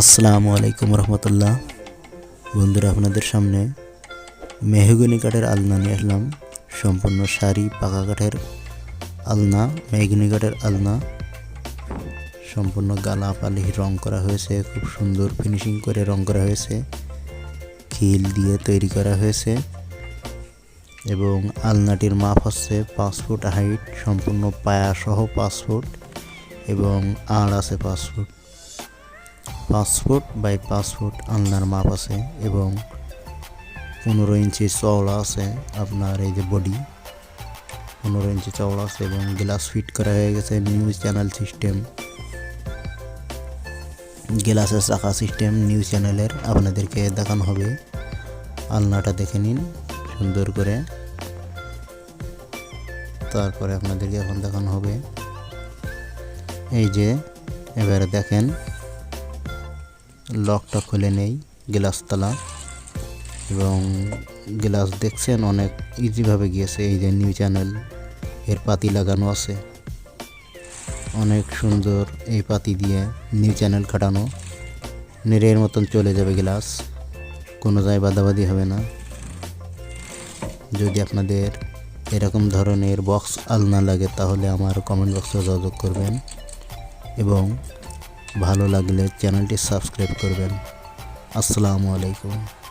আসসালামু আলাইকুম রহমতুল্লাহ। বন্ধুরা, আপনাদের সামনে মেহগনি কাঠের আলনা নিয়ে আসলাম। সম্পূর্ণ শাড়ি পাকা কাঠের আলনা, মেহগনি কাঠের আলনা। সম্পূর্ণ গালা পালি রং করা হয়েছে, খুব সুন্দর ফিনিশিং করে রং করা হয়েছে। খিল দিয়ে তৈরি করা হয়েছে। এবং আলনাটির মাপ হচ্ছে পাঁচ ফুট হাইট সম্পূর্ণ পায়া সহ পাঁচ ফুট এবং আড় আছে পাঁচ ফুট। ফুট বাই পাঁচ ফুট মাপ আছে এবং পনেরো ইঞ্চি চওড়া আছে আপনার এই যে বডি। পনেরো ইঞ্চি চওড়া আছে এবং গ্লাস ফিট করা হয়ে গেছে নিউজ চ্যানেল সিস্টেম। গ্লাসের চাকা সিস্টেম নিউজ চ্যানেলের আপনাদেরকে দেখানো হবে। আলনাটা দেখে নিন সুন্দর করে। তারপরে আপনাদেরকে এখন দেখানো হবে। এই যে, এবারে দেখেন লকটা খুলে নেই গ্লাস তালা এবং গ্লাস দেখছেন অনেক ইজিভাবে গিয়েছে, এই যে নিউ চ্যানেল, এর পাতি লাগানো আছে। অনেক সুন্দর এই পাতি দিয়ে নিউ চ্যানেল খাটানো। নেড়ের মতন চলে যাবে গ্লাস, কোনো জায়গায় বাদাবাদি হবে না। যদি আপনাদের এরকম ধরনের বক্স আলনা লাগে, তাহলে আমার কমেন্ট বক্সে যোগাযোগ করবেন। এবং ভালো লাগলে চ্যানেলটি সাবস্ক্রাইব করবেন। আসসালামু আলাইকুম।